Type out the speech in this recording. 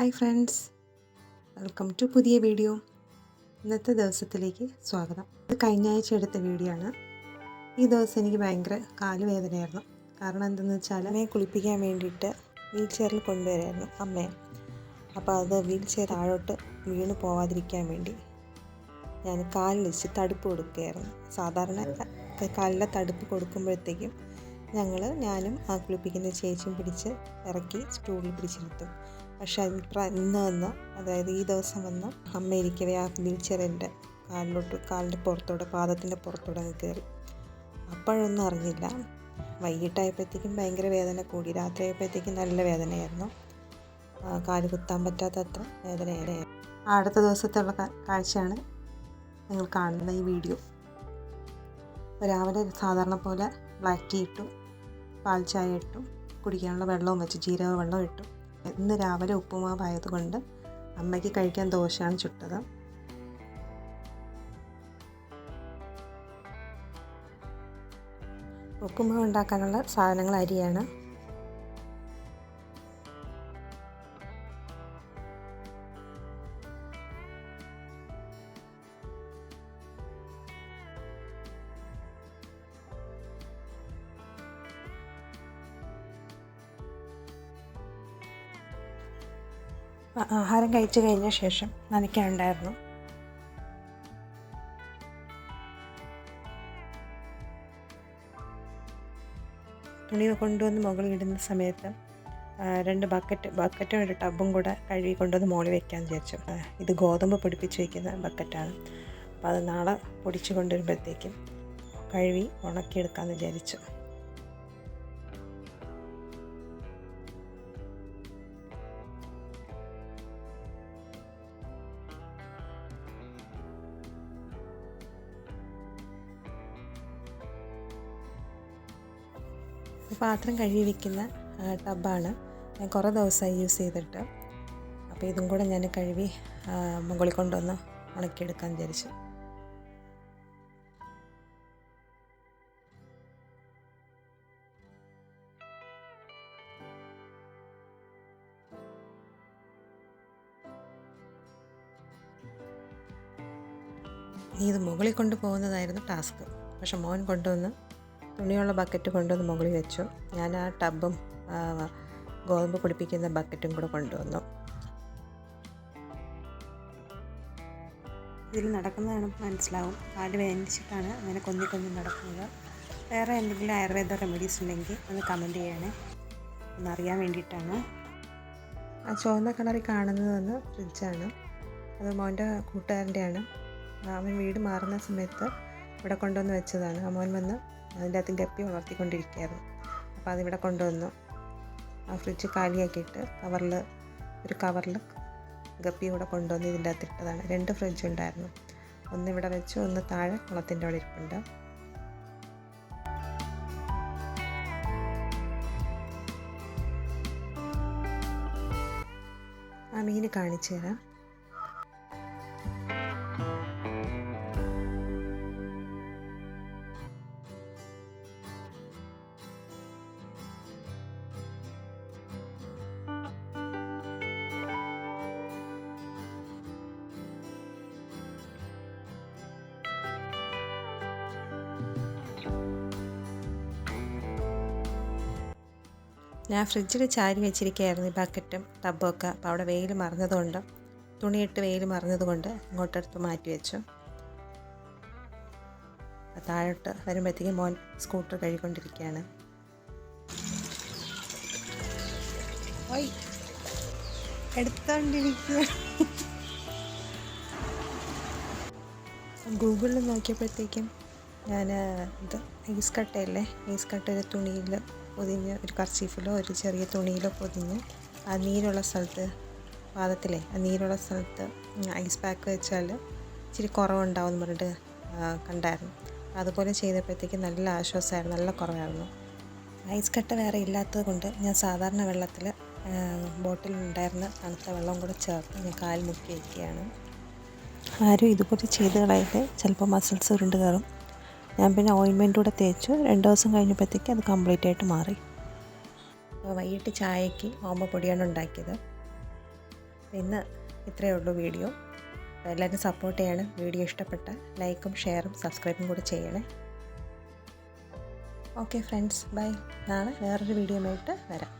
Hi friends welcome to പുതിയ video ഇന്നത്തെ ദിവസത്തിലേക്ക് സ്വാഗതം. ഇത് കഴിഞ്ഞ ആഴ്ച എടുത്ത വീഡിയോ ആണ്. ഈ ദിവസം എനിക്ക് ഭയങ്കര കാലുവേദനയായിരുന്നു കാരണം എന്തെന്ന് വെച്ചാൽ അമ്മയെ കുളിപ്പിക്കാൻ വേണ്ടിയിട്ട് വീൽ ചെയറിൽ കൊണ്ടുവരായിരുന്നു അമ്മയെ. അപ്പോൾ അത് വീൽ ചെയർ താഴോട്ട് വീണ് പോവാതിരിക്കാൻ വേണ്ടി ഞാൻ കാലിൽ വെച്ച് തടുപ്പ് കൊടുക്കുകയായിരുന്നു. സാധാരണ കാലിലെ തടുപ്പ് കൊടുക്കുമ്പോഴത്തേക്കും ഞങ്ങൾ ഞാനും ആ കുളിപ്പിക്കുന്ന ചേച്ചിയും പിടിച്ച് ഇറക്കി സ്റ്റൂളിൽ പിടിച്ചിരുത്തും. പക്ഷേ ഇപ്പം ഇന്ന് വന്ന്. അതായത് ഈ ദിവസം വന്ന്. അമ്മ ഇരിക്കവേ ആ വീൽ ചെയറിന്റെ കാലിലോട്ട് കാലിന്റെ പുറത്തോടെ പാദത്തിന്റെ പുറത്തോടെ കയറി. അപ്പോഴൊന്നും അറിഞ്ഞില്ല. വൈകിട്ടായപ്പോഴത്തേക്കും ഭയങ്കര വേദന കൂടി. രാത്രി ആയപ്പോഴത്തേക്കും നല്ല വേദനയായിരുന്നു. കാൽ കുത്താൻ പറ്റാത്തത്ര വേദനയായിരുന്നു. അടുത്ത ദിവസത്തുള്ള കാഴ്ചയാണ് നിങ്ങൾ കാണുന്ന ഈ വീഡിയോ. രാവിലെ സാധാരണ പോലെ ബ്ലാക്ക് ടീ ഇട്ടു പാൽ ചായ ഇട്ടു കുടിക്കാനുള്ള വെള്ളവും വെച്ച് ജീരക വെള്ളം ഇട്ടു. ഇന്ന് രാവിലെ ഉപ്പുമാവായതുകൊണ്ട് അമ്മയ്ക്ക് കഴിക്കാൻ ദോശയാണ് ചുട്ടത്. ഉപ്പുമാവ് ഉണ്ടാക്കാനുള്ള സാധനങ്ങൾ അരിയാണ്. ആഹാരം കഴിച്ചു കഴിഞ്ഞ ശേഷം നനയ്ക്കാനുണ്ടായിരുന്നു. തുണി കൊണ്ടുവന്ന് മുകളിൽ ഇടുന്ന സമയത്ത് രണ്ട് ബക്കറ്റ് ബക്കറ്റും ഒരു ടബും കൂടെ കഴുകി കൊണ്ടുവന്ന് മുകളിൽ വെക്കാൻ വിചാരിച്ചു. ഇത് ഗോതമ്പ് പൊടിപ്പിച്ച് വയ്ക്കുന്ന ബക്കറ്റാണ്. അപ്പോൾ അത് നാളെ പൊടിച്ച് കൊണ്ടുവരുമ്പോഴത്തേക്കും കഴുകി ഉണക്കിയെടുക്കാമെന്ന് വിചാരിച്ചു. പാത്രം കഴുകി വെക്കുന്ന ടബ്ബാണ് ഞാൻ കുറേ ദിവസമായി യൂസ് ചെയ്തിട്ട്. അപ്പോൾ ഇതും കൂടെ ഞാൻ കഴുകി മുകളിൽ കൊണ്ടുവന്ന് ഉണക്കിയെടുക്കാൻ വിചാരിച്ചു. ഇത് മുകളിൽ കൊണ്ടുപോകുന്നതായിരുന്നു ടാസ്ക്. പക്ഷെ മോൻ കൊണ്ടുവന്ന് തുണിയുള്ള ബക്കറ്റ് കൊണ്ടുവന്ന് മുകളിൽ വെച്ചു. ഞാൻ ആ ടബും ഗോതമ്പ് കുടിപ്പിക്കുന്ന ബക്കറ്റും കൂടെ കൊണ്ടുവന്നു. ഇതിൽ നടക്കുന്നതാണ് മനസ്സിലാവും. കാൽ വേദനിച്ചിട്ടാണ് അങ്ങനെ കൊന്നി കൊന്നി നടക്കുന്നത്. വേറെ എന്തെങ്കിലും ആയുർവേദ റെമഡീസ് ഉണ്ടെങ്കിൽ ഒന്ന് കമന്റ് ചെയ്യണേ. ഒന്നറിയാൻ വേണ്ടിയിട്ടാണ്. ആ ചുവന്ന കളറിൽ കാണുന്നതെന്ന് ഫ്രിഡ്ജാണ് അത് മോന്റെ കൂട്ടുകാരന്റെയാണ് അവൻ വീട് മാറുന്ന സമയത്ത് ഇവിടെ കൊണ്ടുവന്ന് വെച്ചതാണ്. ആ മോൻ വന്ന് അതിന്റെ അകത്ത് ഗപ്പി വളർത്തിക്കൊണ്ടിരിക്കുകയായിരുന്നു. അപ്പോൾ അതിവിടെ കൊണ്ടുവന്നു. ആ ഫ്രിഡ്ജ് കാലിയാക്കിയിട്ട് കവറിൽ ഒരു കവറിൽ ഗപ്പി ഇവിടെ കൊണ്ടുവന്ന് ഇതിന്റെ അകത്ത് ഇട്ടതാണ്. രണ്ട് ഫ്രിഡ്ജ് ഉണ്ടായിരുന്നു. ഒന്ന് ഇവിടെ വെച്ചു ഒന്ന് താഴെ കുളത്തിന്റെ അവിടെ ഇരിപ്പുണ്ട്. ആ മീൻ കാണിച്ചു തരാം. ഞാൻ ഫ്രിഡ്ജിൽ ചാരി വെച്ചിരിക്കുകയായിരുന്നു ഈ ബക്കറ്റും ടബും ഒക്കെ അപ്പോൾ അവിടെ വെയിൽ മറന്നതുകൊണ്ട് തുണിയിട്ട് വെയിൽ മറന്നതുകൊണ്ട് ഇങ്ങോട്ടെടുത്ത് മാറ്റി വെച്ചു. അപ്പോൾ താഴോട്ട് വരുമ്പോഴത്തേക്കും മോൻ സ്കൂട്ടർ എടുത്തോണ്ടിരിക്കുക ഗൂഗിളിൽ നോക്കിയപ്പോഴത്തേക്കും ഞാൻ ഇത് ഐസ് കട്ടയല്ലേ ഐസ് കട്ട ഒരു തുണിയിൽ പൊതിഞ്ഞ് ഒരു കർച്ചീഫിലോ ഒരു ചെറിയ തുണിയിലോ പൊതിഞ്ഞ് ആ നീരുള്ള സ്ഥലത്ത് പാദത്തിലെ ആ നീരുള്ള സ്ഥലത്ത് ഐസ് പാക്ക് വെച്ചാൽ ഇച്ചിരി കുറവുണ്ടാവും എന്ന് പറഞ്ഞിട്ട് കണ്ടായിരുന്നു. അതുപോലെ ചെയ്തപ്പോഴത്തേക്ക് നല്ല ആശ്വാസമായിരുന്നു നല്ല കുറവായിരുന്നു. ഐസ് കട്ട വേറെ ഇല്ലാത്തത് കൊണ്ട് ഞാൻ സാധാരണ വെള്ളത്തിൽ ബോട്ടിലുണ്ടായിരുന്ന തണുത്ത വെള്ളം കൂടെ ചേർത്ത് ഞാൻ കാൽ മുക്കി വയ്ക്കുകയാണ് ആരും ഇതുപോലെ ചെയ്ത് കളയട്ടെ ചിലപ്പോൾ മസിൽസ് ഉരുണ്ട് കയറും. ഞാൻ പിന്നെ ഓയിൻമെന്റ് കൂടെ തേച്ചു. രണ്ട് ദിവസം കഴിഞ്ഞപ്പോഴത്തേക്ക് അത് കംപ്ലീറ്റ് ആയിട്ട് മാറി. അപ്പോൾ വൈകിട്ട് ചായക്ക് ഓമപ്പൊടിയാണ് ഉണ്ടാക്കിയത്. ഇന്ന് ഇത്രയേ ഉള്ളൂ വീഡിയോ. എല്ലാവരും സപ്പോർട്ട് ചെയ്യണം. വീഡിയോ ഇഷ്ടപ്പെട്ട ലൈക്കും ഷെയറും സബ്സ്ക്രൈബും കൂടി ചെയ്യണേ. Okay friends bye. നാളെ വേറൊരു വീഡിയോ ആയിട്ട് വരാം.